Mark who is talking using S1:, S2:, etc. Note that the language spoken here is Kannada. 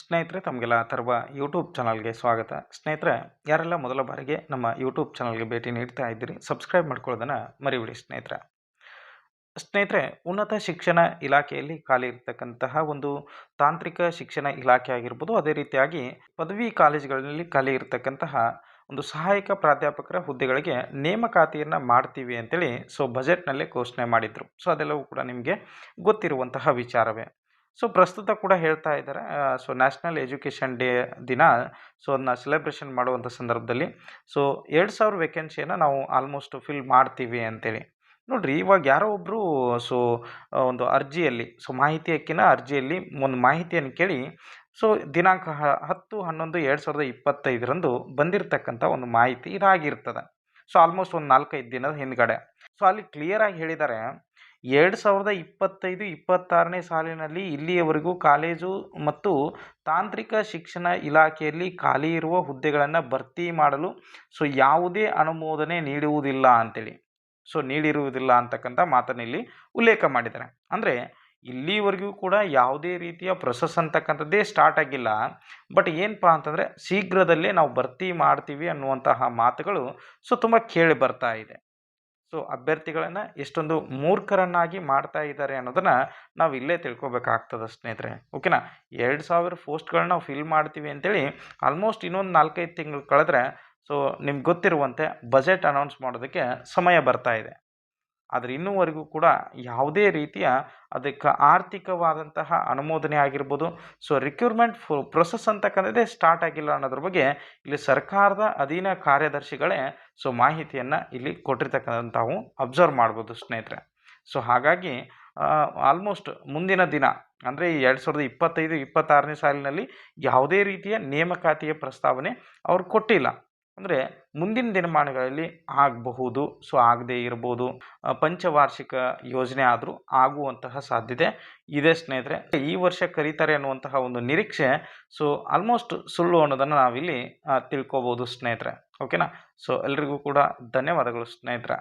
S1: ಸ್ನೇಹಿತರೆ, ತಮಗೆಲ್ಲ ತರುವ ಯೂಟ್ಯೂಬ್ ಚಾನಲ್ಗೆ ಸ್ವಾಗತ. ಸ್ನೇಹಿತರೆ, ಯಾರೆಲ್ಲ ಮೊದಲ ಬಾರಿಗೆ ನಮ್ಮ ಯೂಟ್ಯೂಬ್ ಚಾನಲ್ಗೆ ಭೇಟಿ ನೀಡ್ತಾ ಇದ್ದೀರಿ, ಸಬ್ಸ್ಕ್ರೈಬ್ ಮಾಡ್ಕೊಳ್ಳೋದನ್ನು ಮರಿಬಿಡಿ ಸ್ನೇಹಿತರೆ. ಸ್ನೇಹಿತರೆ, ಉನ್ನತ ಶಿಕ್ಷಣ ಇಲಾಖೆಯಲ್ಲಿ ಖಾಲಿ ಇರತಕ್ಕಂತಹ ಒಂದು ತಾಂತ್ರಿಕ ಶಿಕ್ಷಣ ಇಲಾಖೆ ಆಗಿರ್ಬೋದು, ಅದೇ ರೀತಿಯಾಗಿ ಪದವಿ ಕಾಲೇಜುಗಳಲ್ಲಿ ಖಾಲಿ ಇರತಕ್ಕಂತಹ ಒಂದು ಸಹಾಯಕ ಪ್ರಾಧ್ಯಾಪಕರ ಹುದ್ದೆಗಳಿಗೆ ನೇಮಕಾತಿಯನ್ನು ಮಾಡ್ತೀವಿ ಅಂತೇಳಿ, ಸೊ, ಬಜೆಟ್ನಲ್ಲೇ ಘೋಷಣೆ ಮಾಡಿದರು. ಸೊ, ಅದೆಲ್ಲವೂ ಕೂಡ ನಿಮಗೆ ಗೊತ್ತಿರುವಂತಹ ವಿಚಾರವೇ. ಸೊ ಪ್ರಸ್ತುತ ಕೂಡ ಹೇಳ್ತಾ ಇದ್ದಾರೆ. ಸೊ ನ್ಯಾಷನಲ್ ಎಜುಕೇಷನ್ ಡೇ ದಿನ, ಸೊ ಅದನ್ನ ಸೆಲೆಬ್ರೇಷನ್ ಮಾಡುವಂಥ ಸಂದರ್ಭದಲ್ಲಿ. ಸೊ ಎರಡು ಸಾವಿರ ವೇಕೆನ್ಸಿಯನ್ನು ನಾವು ಆಲ್ಮೋಸ್ಟ್ ಫಿಲ್ ಮಾಡ್ತೀವಿ ಅಂತೇಳಿ. ನೋಡ್ರಿ, ಇವಾಗ ಯಾರೋ ಒಬ್ಬರು ಸೊ ಒಂದು ಅರ್ಜಿಯಲ್ಲಿ, ಸೊ ಮಾಹಿತಿ ಹಕ್ಕಿನ ಅರ್ಜಿಯಲ್ಲಿ ಒಂದು ಮಾಹಿತಿಯನ್ನು ಕೇಳಿ, ಸೊ ದಿನಾಂಕ ಹತ್ತು, ಹನ್ನೊಂದು, ಎರಡು ಸಾವಿರದ ಇಪ್ಪತ್ತೈದರಂದು ಬಂದಿರತಕ್ಕಂಥ ಒಂದು ಮಾಹಿತಿ ಇದಾಗಿರ್ತದೆ. ಸೊ ಆಲ್ಮೋಸ್ಟ್ ಒಂದು ನಾಲ್ಕೈದು ದಿನದ ಹಿಂದ್ಗಡೆ. ಸೊ ಅಲ್ಲಿ ಕ್ಲಿಯರಾಗಿ ಹೇಳಿದ್ದಾರೆ ಎರಡು ಸಾವಿರದ ಇಪ್ಪತ್ತೈದು ಇಪ್ಪತ್ತಾರನೇ ಸಾಲಿನಲ್ಲಿ ಇಲ್ಲಿಯವರೆಗೂ ಕಾಲೇಜು ಮತ್ತು ತಾಂತ್ರಿಕ ಶಿಕ್ಷಣ ಇಲಾಖೆಯಲ್ಲಿ ಖಾಲಿ ಇರುವ ಹುದ್ದೆಗಳನ್ನು ಭರ್ತಿ ಮಾಡಲು ಸೊ ಯಾವುದೇ ಅನುಮೋದನೆ ನೀಡುವುದಿಲ್ಲ ಅಂತೇಳಿ. ಸೊ ನೀಡಿರುವುದಿಲ್ಲ ಅಂತಕ್ಕಂಥ ಮಾತನ್ನಿಲ್ಲಿ ಉಲ್ಲೇಖ ಮಾಡಿದ್ದಾರೆ. ಅಂದರೆ ಇಲ್ಲಿವರೆಗೂ ಕೂಡ ಯಾವುದೇ ರೀತಿಯ ಪ್ರೊಸೆಸ್ ಅಂತಕ್ಕಂಥದ್ದೇ ಸ್ಟಾರ್ಟ್ ಆಗಿಲ್ಲ. ಬಟ್ ಏನಪ್ಪ ಅಂತಂದರೆ ಶೀಘ್ರದಲ್ಲೇ ನಾವು ಭರ್ತಿ ಮಾಡ್ತೀವಿ ಅನ್ನುವಂತಹ ಮಾತುಗಳು ಸೊ ತುಂಬ ಕೇಳಿ ಬರ್ತಾ ಇದೆ. ಸೊ ಅಭ್ಯರ್ಥಿಗಳನ್ನು ಎಷ್ಟೊಂದು ಮೂರ್ಖರನ್ನಾಗಿ ಮಾಡ್ತಾ ಇದ್ದಾರೆ ಅನ್ನೋದನ್ನು ನಾವು ಇಲ್ಲೇ ತಿಳ್ಕೊಬೇಕಾಗ್ತದೆ ಸ್ನೇಹಿತರೆ. ಓಕೆನಾ? ಎರಡು ಸಾವಿರ ಪೋಸ್ಟ್ಗಳನ್ನ ನಾವು ಫಿಲ್ ಮಾಡ್ತೀವಿ ಅಂತೇಳಿ ಆಲ್ಮೋಸ್ಟ್ ಇನ್ನೊಂದು ನಾಲ್ಕೈದು ತಿಂಗಳು ಕಳೆದ್ರೆ ಸೊ ನಿಮ್ಗೆ ಗೊತ್ತಿರುವಂತೆ ಬಜೆಟ್ ಅನೌನ್ಸ್ ಮಾಡೋದಕ್ಕೆ ಸಮಯ ಬರ್ತಾ ಇದೆ. ಆದರೆ ಇನ್ನೂವರೆಗೂ ಕೂಡ ಯಾವುದೇ ರೀತಿಯ ಅದಕ್ಕೆ ಆರ್ಥಿಕವಾದಂತಹ ಅನುಮೋದನೆ ಆಗಿರ್ಬೋದು. ಸೊ ರಿಕ್ರೂಟ್ಮೆಂಟ್ ಪ್ರೊಸೆಸ್ ಅಂತಕ್ಕಂಥದ್ದೇ ಸ್ಟಾರ್ಟ್ ಆಗಿಲ್ಲ ಅನ್ನೋದ್ರ ಬಗ್ಗೆ ಇಲ್ಲಿ ಸರ್ಕಾರದ ಅಧೀನ ಕಾರ್ಯದರ್ಶಿಗಳೇ ಸೊ ಮಾಹಿತಿಯನ್ನು ಇಲ್ಲಿ ಕೊಟ್ಟಿರ್ತಕ್ಕಂಥವು ಅಬ್ಸರ್ವ್ ಮಾಡ್ಬೋದು ಸ್ನೇಹಿತರೆ. ಸೊ ಹಾಗಾಗಿ ಆಲ್ಮೋಸ್ಟ್ ಮುಂದಿನ ದಿನ ಅಂದರೆ ಈ ಎರಡು ಸಾವಿರದ ಇಪ್ಪತ್ತೈದು, ಇಪ್ಪತ್ತಾರನೇ ಸಾಲಿನಲ್ಲಿ ಯಾವುದೇ ರೀತಿಯ ನೇಮಕಾತಿಯ ಪ್ರಸ್ತಾವನೆ ಅವರು ಕೊಟ್ಟಿಲ್ಲ. ಅಂದರೆ ಮುಂದಿನ ದಿನಮಾನಗಳಲ್ಲಿ ಆಗಬಹುದು, ಸೊ ಆಗದೇ ಇರ್ಬೋದು ಪಂಚವಾರ್ಷಿಕ ಯೋಜನೆ ಆದರೂ ಆಗುವಂತಹ ಸಾಧ್ಯತೆ ಇದೆ ಸ್ನೇಹಿತರೆ. ಈ ವರ್ಷ ಕರೀತಾರೆ ಅನ್ನುವಂತಹ ಒಂದು ನಿರೀಕ್ಷೆ, ಸೊ ಆಲ್ಮೋಸ್ಟ್ ಸುಳ್ಳು ಅನ್ನೋದನ್ನು ನಾವಿಲ್ಲಿ ತಿಳ್ಕೊಬೋದು ಸ್ನೇಹಿತರೆ. ಓಕೆನಾ ಸೊ ಎಲ್ರಿಗೂ ಕೂಡ ಧನ್ಯವಾದಗಳು ಸ್ನೇಹಿತರೆ.